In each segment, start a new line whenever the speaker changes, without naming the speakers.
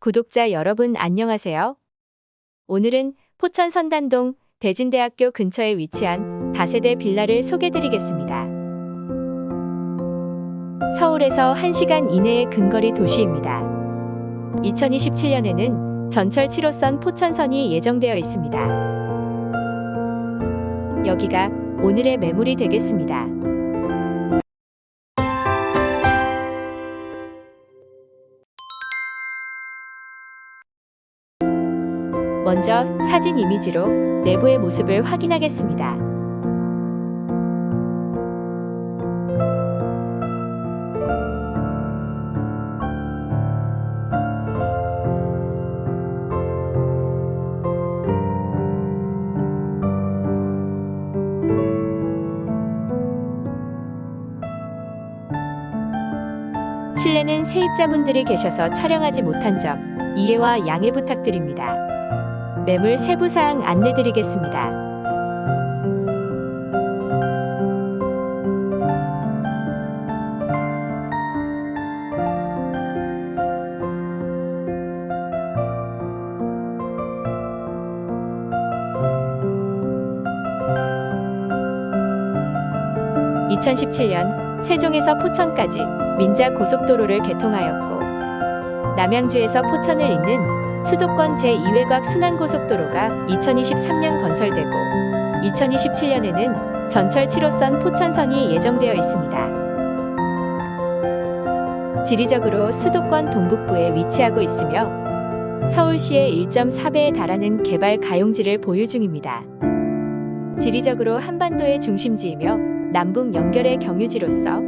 구독자 여러분 안녕하세요. 오늘은 포천 선단동 대진대학교 근처에 위치한 다세대 빌라를 소개드리겠습니다. 서울에서 1시간 이내의 근거리 도시입니다. 2027년에는 전철 7호선 포천선이 예정되어 있습니다. 여기가 오늘의 매물이 되겠습니다. 먼저 사진 이미지로 내부의 모습을 확인하겠습니다. 실내는 세입자분들이 계셔서 촬영하지 못한 점 이해와 양해 부탁드립니다. 매물 세부사항 안내드리겠습니다. (2017년) 세종에서 포천까지 민자 고속도로를 개통하였고 남양주에서 포천을 잇는 수도권 제2외곽 순환고속도로가 2023년 건설되고 2027년에는 전철 7호선 포천선이 예정되어 있습니다. 지리적으로 수도권 동북부에 위치하고 있으며 서울시의 1.4배에 달하는 개발 가용지를 보유 중입니다. 지리적으로 한반도의 중심지이며 남북 연결의 경유지로서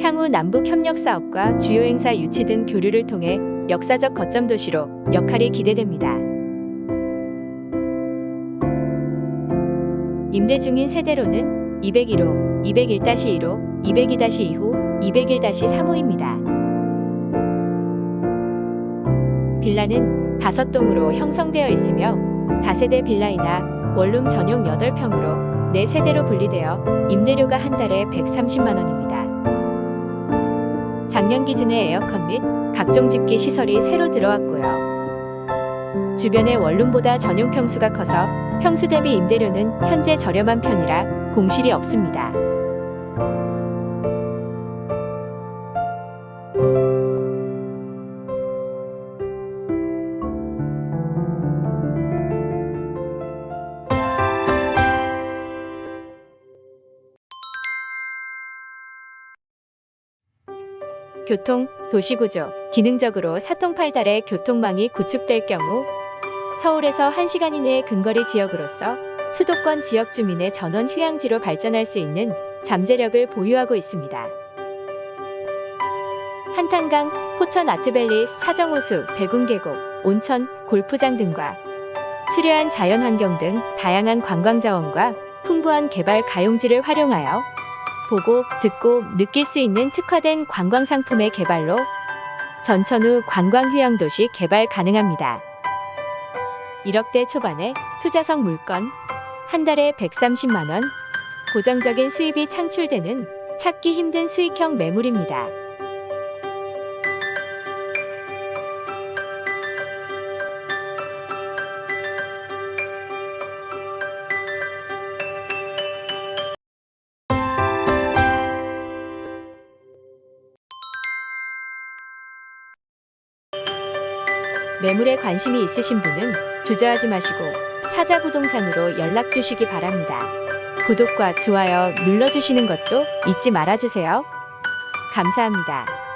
향후 남북 협력 사업과 주요 행사 유치 등 교류를 통해 역사적 거점 도시로 역할이 기대됩니다. 임대 중인 세대로는 201호, 201-1호, 202-2호, 201-3호입니다. 빌라는 5동으로 형성되어 있으며 다세대 빌라이나 원룸 전용 8평으로 4세대로 분리되어 임대료가 한 달에 130만원입니다. 작년 기준의 에어컨 및 각종 집기 시설이 새로 들어왔고요. 주변의 원룸보다 전용 평수가 커서 평수 대비 임대료는 현재 저렴한 편이라 공실이 없습니다. 교통, 도시구조, 기능적으로 사통팔달의 교통망이 구축될 경우 서울에서 1시간 이내의 근거리 지역으로서 수도권 지역 주민의 전원 휴양지로 발전할 수 있는 잠재력을 보유하고 있습니다. 한탄강, 포천 아트밸리, 사정호수, 백운계곡, 온천, 골프장 등과 수려한 자연환경 등 다양한 관광자원과 풍부한 개발 가용지를 활용하여 보고, 듣고, 느낄 수 있는 특화된 관광 상품의 개발로 전천후 관광휴양도시 개발 가능합니다. 1억대 초반의 투자성 물건, 한 달에 130만원, 고정적인 수입이 창출되는 찾기 힘든 수익형 매물입니다. 매물에 관심이 있으신 분은 주저하지 마시고 사자부동산으로 연락 주시기 바랍니다. 구독과 좋아요 눌러주시는 것도 잊지 말아주세요. 감사합니다.